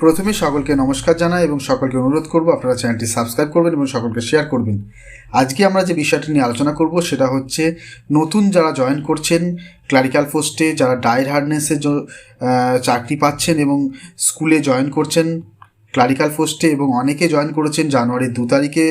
প্রথমে সকলকে নমস্কার জানাই এবং সকলকে অনুরোধ করব আপনারা চ্যানেলটি সাবস্ক্রাইব করবেন এবং সকলকে শেয়ার করবেন। আজকে আমরা যে বিষয়টি নিয়ে আলোচনা করব সেটা হচ্ছে নতুন যারা জয়েন করছেন ক্লারিক্যাল পোস্টে যারা ডায়ের হার্ডনেসে চাকরি পাচ্ছেন এবং স্কুলে জয়েন করছেন ক্লারিক্যাল পোস্টে এবং অনেকে জয়েন করেছেন জানুয়ারির দু তারিখে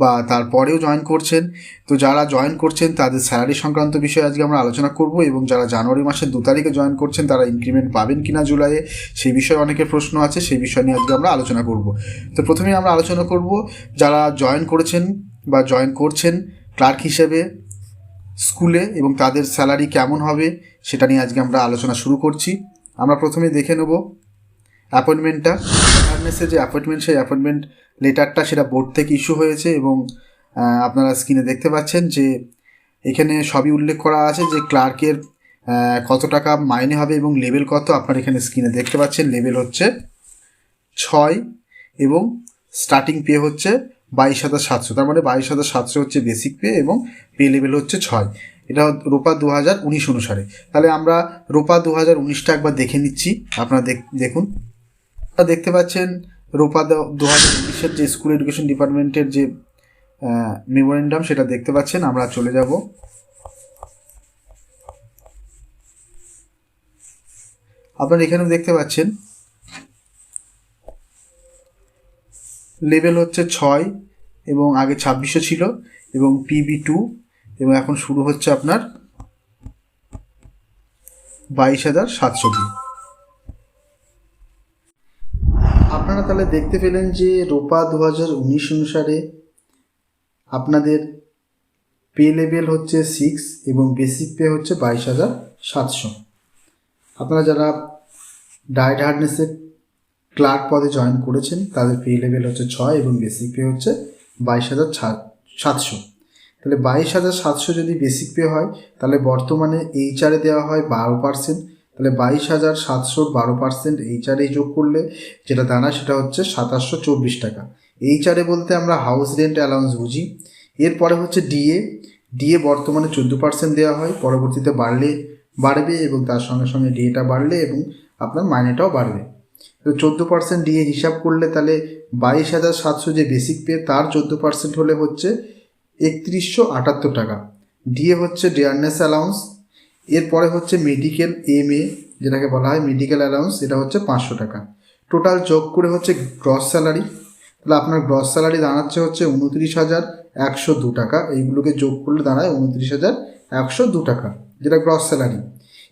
বা তারপরেও জয়েন করছেন। তো যারা জয়েন করছেন, তাদের স্যালারি সংক্রান্ত বিষয়ে আজকে আমরা আলোচনা করব এবং যারা জানুয়ারি মাসের দু তারিখে জয়েন করছেন, তারা ইনক্রিমেন্ট পাবেন কিনা জুলাইয়ে সেই বিষয়ে অনেকের প্রশ্ন আছে, সেই বিষয় নিয়ে আজকে আমরা আলোচনা করব। তো প্রথমেই আমরা আলোচনা করব, যারা জয়েন করেছেন বা জয়েন করছেন ক্লার্ক হিসেবে স্কুলে এবং তাদের স্যালারি কেমন হবে, সেটা নিয়ে আজকে আমরা আলোচনা শুরু করছি। আমরা প্রথমে দেখে নেব অ্যাপয়েন্টমেন্টটা। অ্যাওয়ারনেসের যে অ্যাপয়েন্টমেন্ট সেই অ্যাপয়েন্টমেন্ট লেটারটা সেটা বোর্ড থেকে ইস্যু হয়েছে এবং আপনারা স্ক্রিনে দেখতে পাচ্ছেন যে এখানে সবই উল্লেখ করা আছে যে ক্লার্কের কত টাকা মাইনে হবে এবং লেভেল কত আপনারা এখানে স্ক্রিনে দেখতে পাচ্ছেন। লেভেল হচ্ছে ছয় এবং স্টার্টিং পে হচ্ছে বাইশ হাজার সাতশো। তার মানে বাইশ হাজার সাতশো হচ্ছে বেসিক পে এবং পে লেভেল হচ্ছে ছয়। এটা রোপা দু হাজার উনিশ অনুসারে। তাহলে আমরা রোপা দু হাজার উনিশটা একবার দেখে নিচ্ছি। আপনারা দেখ- দেখুন। দেখতে পাচ্ছেন, রোপা দু হাজার উনিশের যে স্কুল এডুকেশন ডিপার্টমেন্টের যে মেমোরেন্ডাম সেটা দেখতে পাচ্ছেন, আমরা চলে যাব। আপনারা এখানেও দেখতে পাচ্ছেন, লেভেল হচ্ছে ছয় এবং আগে ছাব্বিশশো ছিল এবং পিবি টু, এবং এখন শুরু হচ্ছে আপনার বাইশ হাজার সাতশো দিয়ে আপনারা তাহলে দেখতে পেলেন যে রোপা দু হাজার উনিশ অনুসারে আপনাদের পে লেভেল হচ্ছে সিক্স এবং বেসিক পে হচ্ছে বাইশ হাজার সাতশো। আপনারা যারা ডায়েট হার্ডনেসের ক্লার্ক পদে জয়েন করেছেন, তাদের পে লেভেল হচ্ছে ছয় এবং বেসিক পে হচ্ছে বাইশ হাজার সাতশো। তাহলে বাইশ হাজার সাতশো যদি বেসিক পে হয়, তাহলে বর্তমানে এইচআরে দেওয়া হয় বারো পার্সেন্ট তাহলে বাইশ হাজার সাতশো বারো পার্সেন্ট এইচআরে যোগ করলে যেটা দাঁড়ায় সেটা হচ্ছে সাতাশশো চব্বিশ টাকা। এইচআরে বলতে আমরা হাউস রেন্ট অ্যালাউন্স বুঝি। এরপরে হচ্ছে ডিএ ডিএ বর্তমানে চোদ্দ পার্সেন্ট দেওয়া হয়, পরবর্তীতে বাড়লে বাড়বে এবং তার সঙ্গে সঙ্গে ডিএটা বাড়লে এবং আপনার মাইনেটাও বাড়বে। তো চোদ্দ পার্সেন্ট ডিএ হিসাব করলে তাহলে বাইশ হাজার সাতশো যে বেসিক পে তার চোদ্দ পার্সেন্ট হলে হচ্ছে একত্রিশশো আটাত্তর টাকা। ডিএ হচ্ছে ডিয়ারনেস অ্যালাউন্স এরপরে হচ্ছে মেডিকেল এম এ যেটাকে বলা হয় মেডিকেল অ্যালাউন্স এটা হচ্ছে পাঁচশো টাকা। টোটাল যোগ করে হচ্ছে গ্রস স্যালারি তাহলে আপনার গ্রস স্যালারি দাঁড়াচ্ছে হচ্ছে উনত্রিশ হাজার একশো দু টাকা। এইগুলোকে যোগ করলে দাঁড়ায় উনত্রিশ হাজার একশো দু টাকা, যেটা গ্রস স্যালারি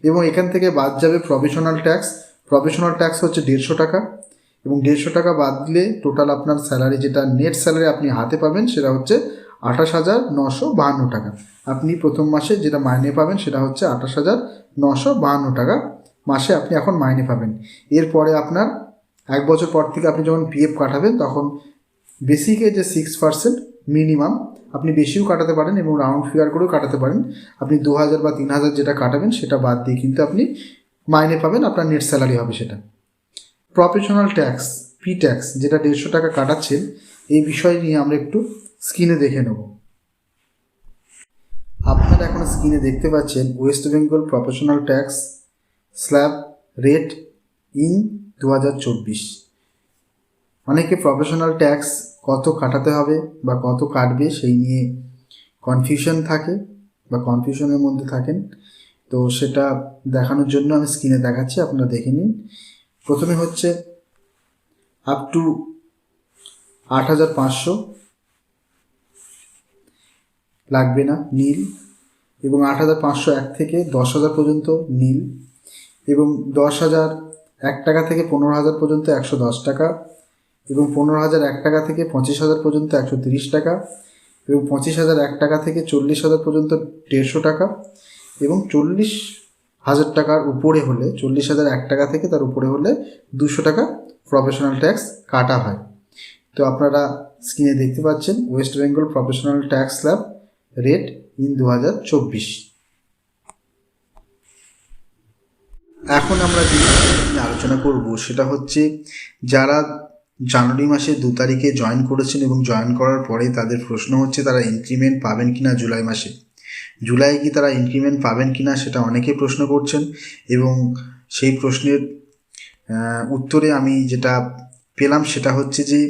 এবং এখান থেকে বাদ যাবে প্রফেশনাল ট্যাক্স প্রফেশনাল ট্যাক্স হচ্ছে দেড়শো টাকা। এবং দেড়শো টাকা বাদ দিলে টোটাল আপনার স্যালারি যেটা নেট স্যালারি আপনি হাতে পাবেন, সেটা হচ্ছে আঠাশ হাজার নশো বাহান্ন টাকা। আপনি প্রথম মাসে যেটা মাইনে পাবেন সেটা হচ্ছে আঠাশ হাজার নশো বাহান্ন টাকা। মাসে আপনি এখন মাইনে পাবেন। এরপরে আপনার এক বছর পর থেকে আপনি যখন পিএফ কাটাবেন, তখন বেসিকে যে সিক্স পার্সেন্ট মিনিমাম আপনি বেশিও কাটাতে পারেন এবং রাউন্ড ফিগার করেও কাটাতে পারেন। আপনি দু হাজার বা তিন হাজার যেটা কাটাবেন, সেটা বাদ দিয়ে কিন্তু আপনি মাইনে পাবেন, আপনার নেট স্যালারি হবে সেটা। প্রফেশনাল ট্যাক্স পি ট্যাক্স যেটা দেড়শো টাকা কাটাচ্ছেন, এই বিষয় নিয়ে আমরা একটু স্ক্রিনে দেখে নেব। আপনারা এখন স্ক্রিনে দেখতে পাচ্ছেন West Bengal professional tax slab rate in দু হাজার চব্বিশ। অনেকে প্রফেশনাল ট্যাক্স কত কাটাতে হবে বা কত কাটবে সেই নিয়ে কনফিউশন থাকে বা কনফিউশনের মধ্যে থাকেন। তো সেটা দেখানোর জন্য আমি স্ক্রিনে দেখাচ্ছি, আপনারা দেখে নিন। প্রথমে হচ্ছে আপ টু আট হাজার পাঁচশো। লাগবে না, নীল। এবং আট হাজার পাঁচশো এক থেকে দশ হাজার পর্যন্ত নীল। এবং দশ হাজার এক টাকা থেকে পনেরো হাজার পর্যন্ত একশো দশ টাকা। এবং পনেরো হাজার এক টাকা থেকে পঁচিশ হাজার পর্যন্ত একশো তিরিশ টাকা। এবং পঁচিশ হাজার এক টাকা থেকে চল্লিশ হাজার পর্যন্ত দেড়শো টাকা। এবং চল্লিশ হাজার টাকার উপরে হলে, চল্লিশ হাজার এক টাকা থেকে তার উপরে হলে দুশো টাকা প্রফেশনাল ট্যাক্স কাটা হয়। তো আপনারা স্ক্রিনে দেখতে পাচ্ছেন West Bengal professional tax slab rate in দু হাজার চব্বিশ। এখন আমরা যে আলোচনা করব, সেটা হচ্ছে যারা জানুয়ারি মাসে দু তারিখে জয়েন করেছেন এবং জয়েন করার পরে তাদের প্রশ্ন হচ্ছে, তারা ইনক্রিমেন্ট পাবেন কি না জুলাই মাসে? জুলাই কি তারা ইনক্রিমেন্ট পাবেন কি না সেটা অনেকে প্রশ্ন করছেন এবং সেই প্রশ্নের উত্তরে আমি যেটা পেলাম সেটা হচ্ছে যে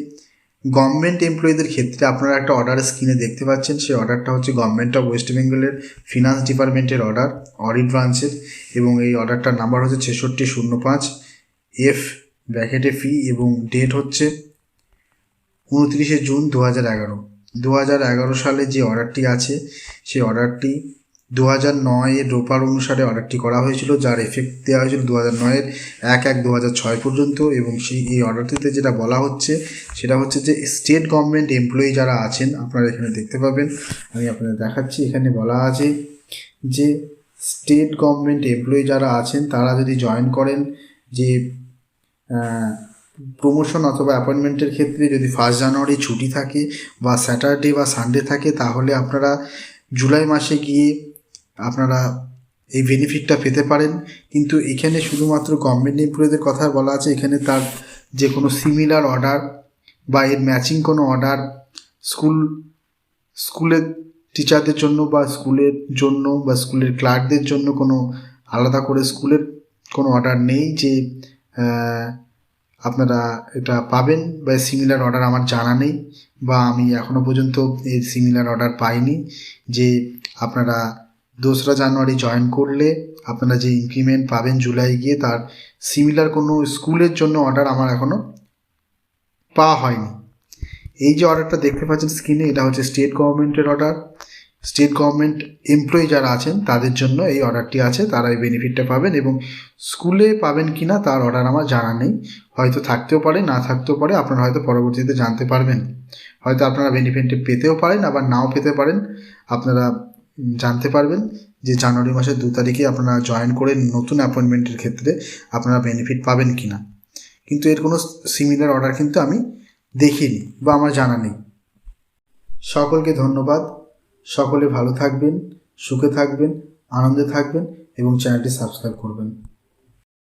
গভর্নমেন্ট এমপ্লয়ীদের ক্ষেত্রে আপনারা একটা অর্ডার স্ক্রিনে দেখতে পাচ্ছেন। সেই অর্ডারটা হচ্ছে গভর্নমেন্ট অফ ওয়েস্ট বেঙ্গলের ফিনান্স ডিপার্টমেন্টের অর্ডার অডিট ব্রাঞ্চের এবং এই অর্ডারটার নাম্বার হচ্ছে ছেষট্টি শূন্য পাঁচ এফ ব্র্যাকেটে ফি এবং ডেট হচ্ছে উনত্রিশে জুন দু হাজার এগারো। দু হাজার এগারো সালে যে অর্ডারটি আছে, সেই অর্ডারটি দু হাজার নয়ের রোপার অনুসারে অর্ডারটি করা হয়েছিল, যার এফেক্ট দেওয়া হয়েছিল দু হাজার নয়ের এক এক দু হাজার ছয় পর্যন্ত। এবং সেই, এই অর্ডারটিতে যেটা বলা হচ্ছে, সেটা হচ্ছে যে স্টেট গভর্নমেন্ট এমপ্লয়ি যারা আছেন, আপনারা এখানে দেখতে পাবেন। আমি আপনাদের দেখাচ্ছি, এখানে বলা আছে যে স্টেট গভর্নমেন্ট এমপ্লয়ি যারা আছেন, তারা যদি জয়েন করেন যে প্রমোশন অথবা অ্যাপয়েন্টমেন্টের ক্ষেত্রে যদি ফার্স্ট জানুয়ারি ছুটি থাকে বা স্যাটারডে বা সানডে থাকে, তাহলে আপনারা জুলাই মাসে গিয়ে আপনারা এই বেনিফিটটা পেতে পারেন। কিন্তু এখানে শুধুমাত্র গভর্নমেন্ট এমপ্লয়ীদের কথা বলা আছে। এখানে তার যে কোনো সিমিলার অর্ডার বা এর ম্যাচিং কোনো অর্ডার স্কুল স্কুলের টিচারদের জন্য বা স্কুলের জন্য বা স্কুলের ক্লার্কদের জন্য কোনো আলাদা করে স্কুলের কোনো অর্ডার নেই যে আপনারা এটা পাবেন বা সিমিলার অর্ডার আমার জানা নেই বা আমি এখনও পর্যন্ত এই সিমিলার অর্ডার পাইনি যে আপনারা দোসরা জানুয়ারি জয়েন করলে আপনারা যে ইনক্রিমেন্ট পাবেন জুলাই গিয়ে তার সিমিলার কোনো স্কুলের জন্য অর্ডার আমার এখনও পাওয়া হয়নি। এই যে অর্ডারটা দেখতে পাচ্ছেন স্ক্রিনে এটা হচ্ছে স্টেট গভর্নমেন্টের অর্ডার স্টেট গভর্নমেন্ট এমপ্লয়ি যারা আছেন, তাদের জন্য এই অর্ডারটি আছে, তারা এই বেনিফিটটা পাবেন এবং স্কুলে পাবেন কি না তার অর্ডার আমার জানা নেই। হয়তো থাকতেও পারে, না থাকতেও পারে, আপনারা হয়তো পরবর্তীতে জানতে পারবেন। হয়তো আপনারা বেনিফিটটি পেতেও পারেন, আবার নাও পেতে পারেন। আপনারা জানতে পারবেন যে জানুয়ারি মাসের দু তারিখে আপনারা জয়েন করে নতুন অ্যাপয়েন্টমেন্টের ক্ষেত্রে আপনারা বেনিফিট পাবেন কি না কিন্তু এর কোনো সিমিলার অর্ডার কিন্তু আমি দেখিনি বা আমার জানা নেই। সকলকে ধন্যবাদ। সকলে ভালো থাকবেন, সুখে থাকবেন, আনন্দে থাকবেন এবং চ্যানেলটি সাবস্ক্রাইব করবেন।